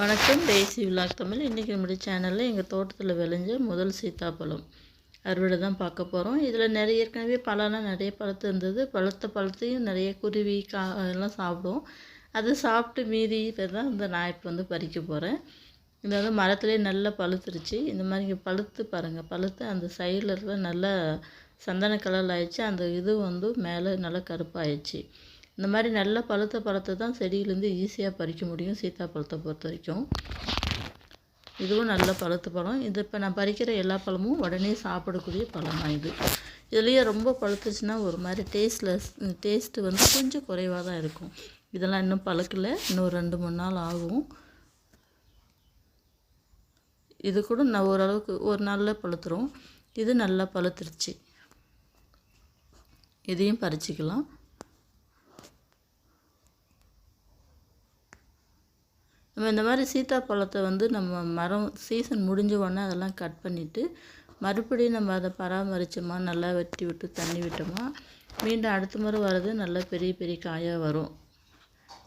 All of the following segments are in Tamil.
வணக்கம். Daisy vlog Tamil. இன்றைக்கி நம்முடைய சேனலில் எங்கள் தோட்டத்தில் விளைஞ்ச முதல் சீத்தாப்பழம். அறுவடை தான் பார்க்க போகிறோம் இதில் நிறைய ஏற்கனவே பழம்லாம் நிறைய பழத்து இருந்தது. பழுத்த பழத்தையும் நிறைய குருவி கா எல்லாம் சாப்பிடும் அது சாப்பிட்டு மீதி தான் இந்த நான் இப்போ வந்து பறிக்க போகிறேன் இது வந்து மரத்துலேயே நல்லா பழுத்துருச்சு. இந்த மாதிரி பழுத்து பாருங்கள் பழுத்து அந்த சைடில் இருக்க நல்லா சந்தன கலரில் ஆயிடுச்சு. அந்த இது வந்து மேலே நல்லா கருப்பாயிடுச்சு. இந்த மாதிரி நல்ல பழுத்த பழத்தை தான் செடியிலேருந்து ஈஸியாக பறிக்க முடியும் சீத்தாப்பழத்தை பொறுத்த வரைக்கும். இதுவும் நல்ல பழுத்த பழம். இது இப்போ நான் பறிக்கிற எல்லா பழமும் உடனே சாப்பிடக்கூடிய பழம் தான் இது. இதுலேயே ரொம்ப பழுத்துச்சுன்னா ஒரு மாதிரி டேஸ்ட்லெஸ் டேஸ்ட்டு வந்து கொஞ்சம் குறைவாக தான் இருக்கும். இதெல்லாம் இன்னும் பழுக்கலை. இன்னும் ரெண்டு மூணு நாள் ஆகும். இது கூட நான் ஓரளவுக்கு ஒரு நாளில் பழுத்துரும். இது நல்லா பழுத்துருச்சு. இதையும் பறிச்சிக்கலாம். நம்ம இந்த மாதிரி சீத்தாப்பழத்தை வந்து நம்ம மரம் சீசன் முடிஞ்ச உடனே அதெல்லாம் கட் பண்ணிவிட்டு மறுபடியும் நம்ம அதை பராமரித்தோமா நல்லா வெட்டி விட்டு தண்ணி விட்டோமா மீண்டும் அடுத்த முறை வர்றது நல்லா பெரிய பெரிய காயாக வரும்.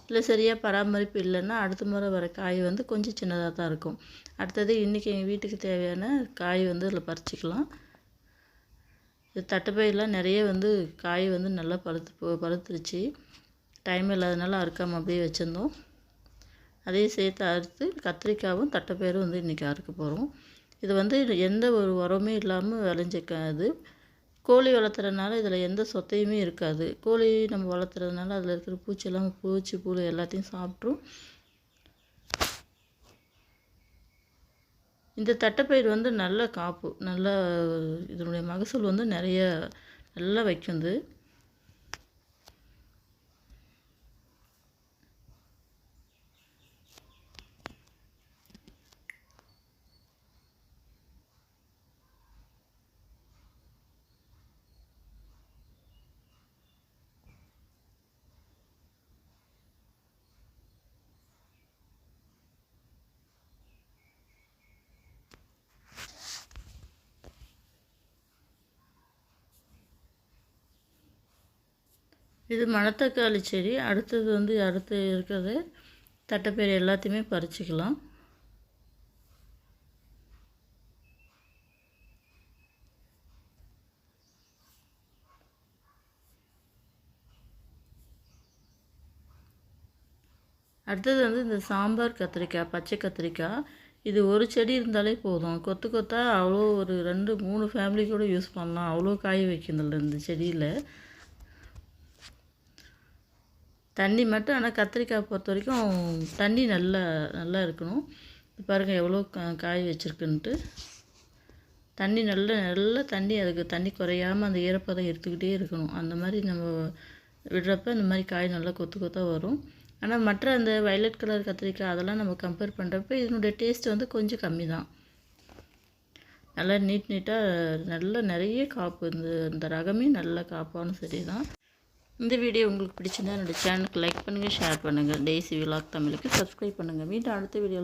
இல்லை சரியாக பராமரிப்பு இல்லைன்னா அடுத்த முறை வர காய் வந்து கொஞ்சம் சின்னதாக தான் இருக்கும். அடுத்தது இன்றைக்கி எங்கள் வீட்டுக்கு தேவையான காய் வந்து அதில் பறிச்சிக்கலாம். இது தட்டைப்பயிரெலாம் நிறைய வந்து காய் வந்து நல்லா பழுத்து பழுத்துருச்சு. டைம் இல்லாதனால அறுக்காமல் அப்படியே வச்சுருந்தோம். அதையும் சேர்த்து அறுத்து கத்திரிக்காயும் தட்டைப்பயிரும் வந்து இன்றைக்கி அறுக்க போகிறோம் இது வந்து எந்த ஒரு உரமே இல்லாமல் விளைஞ்சிக்காது. கோழி வளர்த்துறதுனால இதில் எந்த சொத்தையுமே இருக்காது. கோழி நம்ம வளர்த்துறதுனால அதில் இருக்கிற பூச்செல்லாம் பூச்சி புழு எல்லாத்தையும் சாப்பிட்ரும். இந்த தட்டைப்பயிர் வந்து நல்ல காப்பு நல்ல இதனுடைய மகசூல் வந்து நிறைய நல்லா வைக்கும் இது மணத்தக்காளி செடி. அடுத்தது வந்து அடுத்து இருக்கிறது. தட்டைப்பயிறு எல்லாத்தையுமே பறிச்சிக்கலாம். அடுத்தது வந்து இந்த சாம்பார் கத்திரிக்காய் பச்சை கத்திரிக்காய். இது ஒரு செடி இருந்தாலே போதும். கொத்து கொத்தாக அவ்வளோ ஒரு ரெண்டு மூணு ஃபேமிலி கூட யூஸ் பண்ணலாம். அவ்வளோ காய் வைக்கணும் இந்த செடியில். தண்ணி மட்டும் ஆனால் கத்திரிக்காய் பொறுத்த வரைக்கும் தண்ணி நல்லா நல்லா இருக்கணும். பாருங்கள் எவ்வளோ காய் வச்சுருக்குன்ட்டு. தண்ணி நல்ல நல்ல தண்ணி அதுக்கு தண்ணி குறையாமல் அந்த ஈரப்பதம் எடுத்துக்கிட்டே இருக்கணும். அந்த மாதிரி நம்ம விடுறப்ப இந்த மாதிரி காய் நல்லா கொத்து கொத்தாக வரும். ஆனால் மற்ற அந்த வயலட் கலர் கத்திரிக்காய் அதெல்லாம் நம்ம கம்பேர் பண்ணுறப்ப இதனுடைய டேஸ்ட் வந்து கொஞ்சம் கம்மி தான் நல்லா நீட் நீட்டாக நல்லா நிறைய காப்பு இந்த இந்த ரகமே நல்ல காப்பானும் சரி தான் இந்த வீடியோ உங்களுக்கு பிடிச்சிருந்தா என்னோடய சேனலுக்கு லைக் பண்ணுங்கள் ஷேர் பண்ணுங்கள் டெய்ஸி விலாக் தமிழுக்கு சப்ஸ்கிரைப் பண்ணுங்கள் மீண்டும் அடுத்த வீடியோவில்